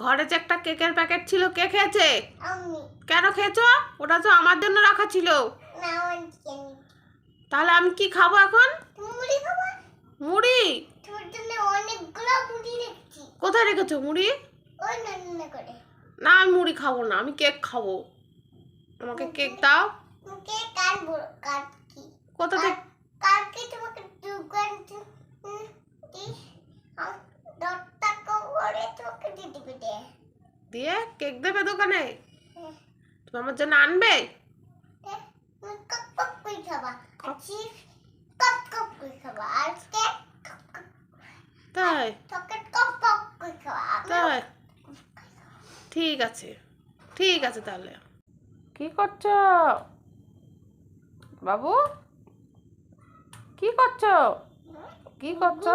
ঘরে যে একটা কেকের প্যাকেট ছিল কে খেয়েছে? কেন খেয়েছো? ওটা তো আমার জন্য রাখা ছিল। তাহলে আমি কি খাব এখন? মুড়ি কোথায় রেখেছো মুড়ি? না আমি মুড়ি খাব না আমি কেক খাব। আমাকে কেক দাও। কোথা থেকে দিয়ে কেক দেবে দোকানে? হ্যাঁ। তুমি আমার জন্য আনবে? তাই আমি তাই? ঠিক আছে। ঠিক আছে তাহলে। কি করছ? বাবু? কি করছ? কি করছ?